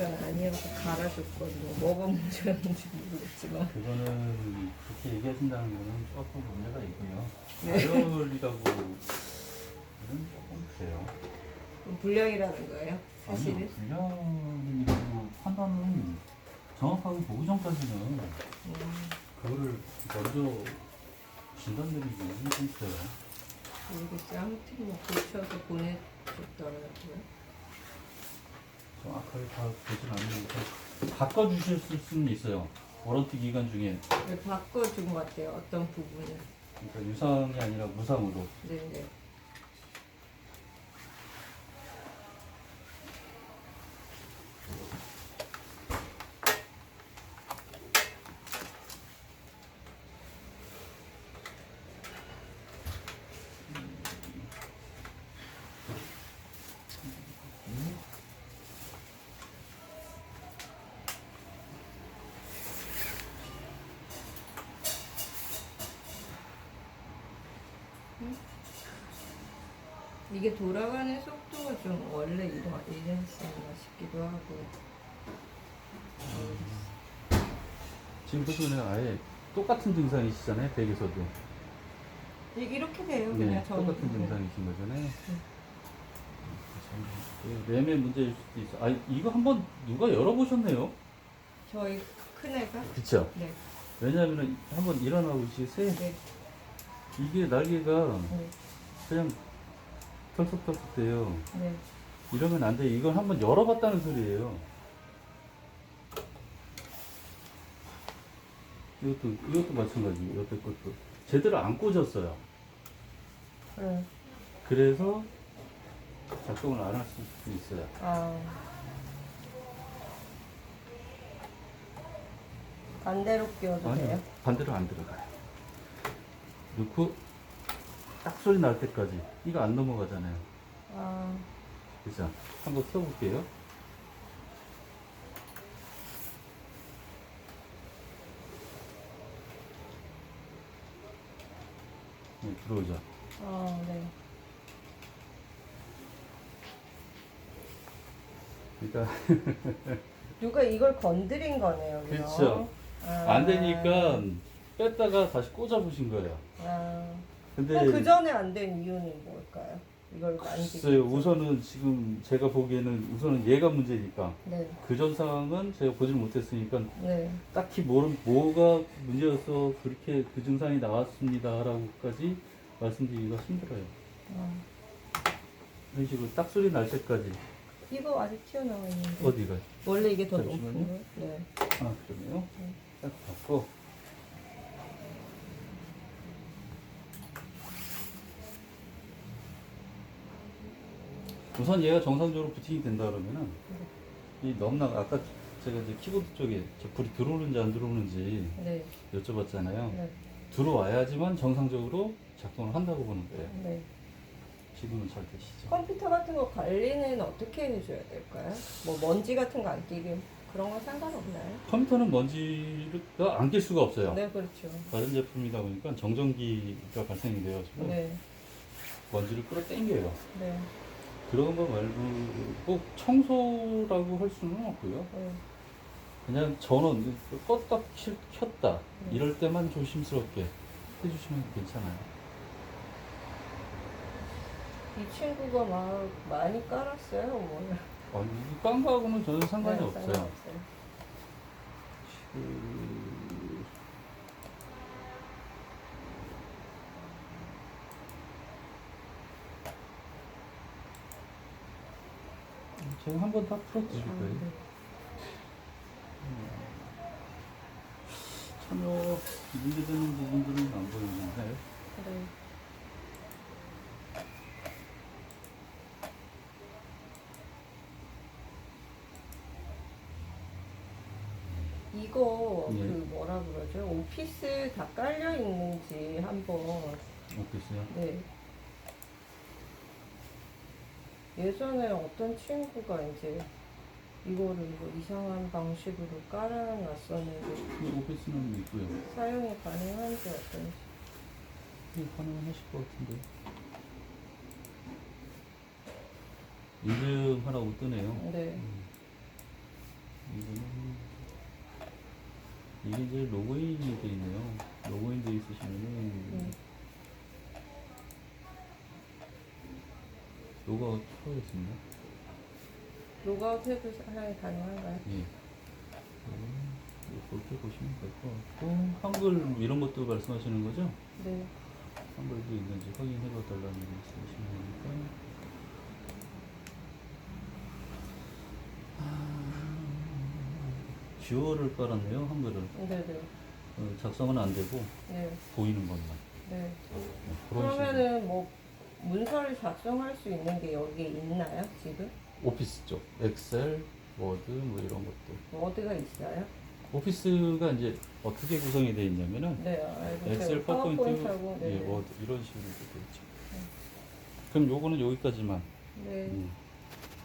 문제가 아니어서 갈아줬거든요. 뭐가 문제였는지 모르겠지만. 그거는 그렇게 얘기하신다는 거는 조금 문제가 있고요. 네. 다이얼이라고 는 조금 그래요. 그럼 불량이라는 거예요? 사실은? 불량이라고 판단은 정확하게 보기 전까지는 음, 그거를 먼저 진단드리기 힘들어요. 모르겠어요. 아무튼 뭐 고쳐서 보내줬더라고요. 정확하게 다 보진 않으니까 바꿔주실 수는 있어요. 워런티 기간 중에 네, 바꿔준 것 같아요. 어떤 부분은. 그러니까 유상이 아니라 무상으로 네 네. 이게 돌아가는 속도가 좀 원래 이런, 이랬었나 싶기도 하고. 지금 보시면 아예 똑같은 증상이시잖아요. 댁에서도 이- 이렇게 돼요, 네, 그냥 저는. 똑같은 증상이신 거잖아요. 그 램의 문제일 수도 있어. 아 이거 한번 누가 열어보셨네요. 저희 큰애가? 그쵸? 네. 왜냐하면 한번 일어나 보시세요. 네. 이게 날개가 네. 그냥 털썩털썩 돼요. 네. 이러면 안 돼. 이걸 한번 열어봤다는 소리예요. 이것도 이것도 마찬가지. 옆에 것도 제대로 안 꽂았어요. 네. 그래서 작동을 안 할 수도 있어요. 아. 반대로 끼워도 돼요? 아니요, 반대로 안 들어가요. 넣고 딱 소리 날 때까지 이거 안 넘어가잖아요. 아. 그죠? 한번 켜볼게요. 네, 들어오죠. 아, 네. 그러니까 누가 이걸 건드린 거네요, 그죠? 그렇죠. 아. 안 되니까 뺐다가 다시 꽂아 보신 거예요. 아. 근데 그럼 그 전에 안 된 이유는 뭘까요? 이걸 만지기. 글쎄요, 우선은 지금 제가 보기에는 우선은 얘가 문제니까 네. 그 전 상황은 제가 보질 못했으니까 네. 딱히 뭐, 뭐가 문제여서 그렇게 그 증상이 나왔습니다라고까지 말씀드리기가 힘들어요. 아. 이런 식으로 딱 소리 날 때까지 이거 아직 튀어나와 있는데. 어디가? 원래 이게 더 잠시만요. 높은 거예요? 네. 아 그러네요. 네. 딱 받고 우선 얘가 정상적으로 부팅이 된다 그러면은 이 넘나 아까 제가 이제 키보드 쪽에 저 불이 들어오는지 안 들어오는지 네. 여쭤봤잖아요. 네. 들어와야지만 정상적으로 작동을 한다고 보는 거예요. 네. 지금은 잘 되시죠? 컴퓨터 같은 거 관리는 어떻게 해줘야 될까요? 뭐 먼지 같은 거 안 끼게 그런 건 상관없나요? 컴퓨터는 먼지가 안 낄 수가 없어요. 네, 그렇죠. 다른 제품이다 보니까 정전기가 발생이 돼가지고 네. 먼지를 끌어당겨요. 네. 그런 거 말고 꼭 청소라고 할 수는 없고요. 네. 그냥 전원 껐다 킬- 켰다 네. 이럴 때만 조심스럽게 해주시면 괜찮아요. 이 친구가 막 많이 깔았어요. 뭐. 아니 이 깡과하고는 전혀 상관이 네, 없어요. 상관없어요. 그... 제가 한 번 다 풀어드릴 아, 거예요. 네. 전혀 문제되는 부분들은 안 보이는데 네. 이거 예. 그 뭐라 그러죠? 오피스 다 깔려 있는지 한번 어땠어요? 네. 예전에 어떤 친구가 이제 이거를 뭐 이상한 방식으로 깔아놨었는데 이 오피스는 있고요. 사용이 가능한지 어떤지 네, 가능하실 것 같은데. 인증 하라고 뜨네요. 네. 음. 이거는 이게 이제 로그인이 돼 있네요. 로그인 돼 있으시면은 음. 로그아웃 하겠습니다. 로그아웃 해도 사용이 가능한가요? 예. 이렇게 보시면 될 것 같고 한글 뭐 이런 것도 말씀하시는 거죠? 네. 한글도 있는지 확인해 봐 달라는 말씀이신 거니까. 아, 듀얼을 깔았네요 한글을 네네. 어, 작성은 안 되고 네. 보이는 것만 네. 네, 그런 식으로 그러면은 뭐 문서를 작성할 수 있는 게 여기에 있나요 지금? 오피스 쪽 엑셀, 워드 뭐 이런 것도 워드가 있어요? 오피스가 이제 어떻게 구성이 되어 있냐면은 네 알고 엑셀, 있어요. 파워포인트, 파워포인트하고 예, 네. 워드 이런 식으로 되어 있죠. 그럼 요거는 여기까지만 네. 음,